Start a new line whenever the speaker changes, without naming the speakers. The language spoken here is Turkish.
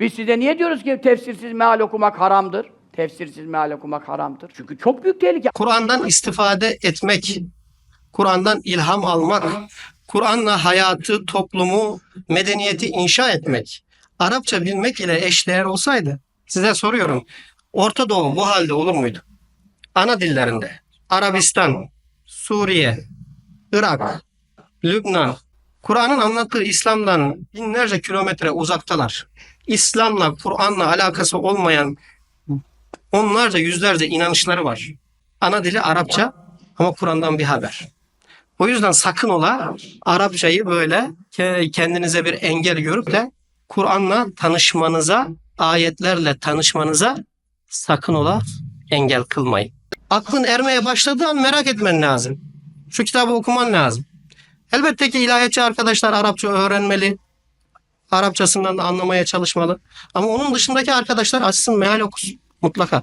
Biz size niye diyoruz ki tefsirsiz meal okumak haramdır? Tefsirsiz meal okumak haramdır. Çünkü çok büyük tehlike.
Kur'an'dan istifade etmek, Kur'an'dan ilham almak, Kur'an'la hayatı, toplumu, medeniyeti inşa etmek, Arapça bilmek ile eşdeğer olsaydı, size soruyorum, Orta Doğu bu halde olur muydu? Ana dillerinde, Arabistan, Suriye, Irak, Lübnan, Kur'an'ın anlattığı İslam'dan binlerce kilometre uzaktalar. İslam'la, Kur'an'la alakası olmayan onlarca, yüzlerce inanışları var. Ana dili Arapça ama Kur'an'dan bir haber. O yüzden sakın ola Arapçayı böyle ke- kendinize bir engel görüp de Kur'an'la tanışmanıza, ayetlerle tanışmanıza sakın ola engel kılmayın. Aklın ermeye başladığı an merak etmen lazım. Şu kitabı okuman lazım. Elbette ki ilahiyatçı arkadaşlar Arapça öğrenmeli. Arapçasından da anlamaya çalışmalı. Ama onun dışındaki arkadaşlar açsın meal okusun mutlaka.